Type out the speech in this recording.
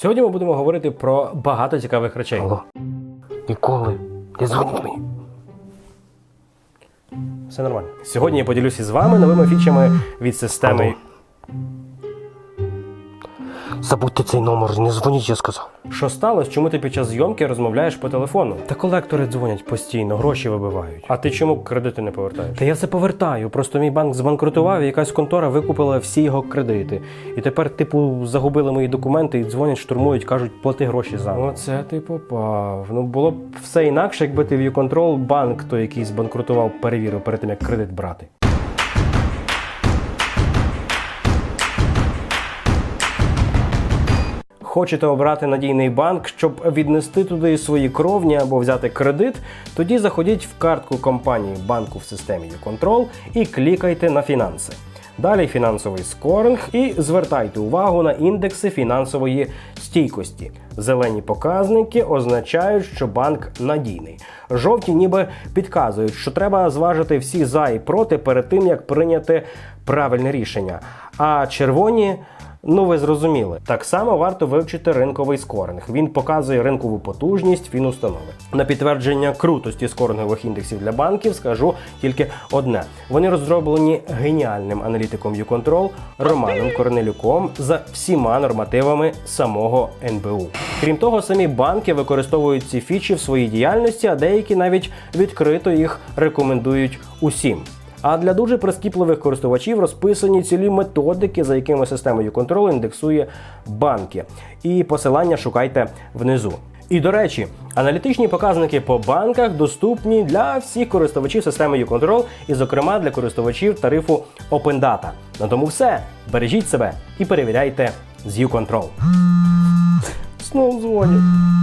Сьогодні ми будемо говорити про багато цікавих речей. Алло. Ніколи. Не дзвоніть мені. Все нормально. Сьогодні я поділюся з вами новими фічами від системи. Забудьте цей номер, не дзвоніть, я сказав. Що сталося? Чому ти під час зйомки розмовляєш по телефону? Та колектори дзвонять постійно, гроші вибивають. А ти чому кредити не повертаєш? Та я все повертаю. Просто мій банк збанкрутував, і якась контора викупила всі його кредити. І тепер, типу, загубили мої документи і дзвонять, штурмують, кажуть, плати гроші за. Оце ти попав. Ну було б все інакше, якби ти в YouControl банк, той, який збанкрутував, перевірив перед тим, як кредит брати. Хочете обрати надійний банк, щоб віднести туди свої кровні або взяти кредит? Тоді заходіть в картку компанії банку в системі YouControl і клікайте на фінанси. Далі фінансовий скоринг і звертайте увагу на індекси фінансової стійкості. Зелені показники означають, що банк надійний. Жовті ніби підказують, що треба зважити всі за і проти перед тим, як прийняти правильне рішення. А червоні Ну, ви зрозуміли. Так само варто вивчити ринковий скоринг. Він показує ринкову потужність фінустанови. На підтвердження крутості скорингових індексів для банків скажу тільки одне: вони розроблені геніальним аналітиком YouControl Романом Корнелюком за всіма нормативами самого НБУ. Крім того, самі банки використовують ці фічі в своїй діяльності, а деякі навіть відкрито їх рекомендують усім. А для дуже прискіпливих користувачів розписані цілі методики, за якими система YouControl індексує банки. І посилання шукайте внизу. І до речі, аналітичні показники по банках доступні для всіх користувачів системи YouControl і, зокрема, для користувачів тарифу Open Data. На тому все. Бережіть себе і перевіряйте з YouControl. Знов дзвонять.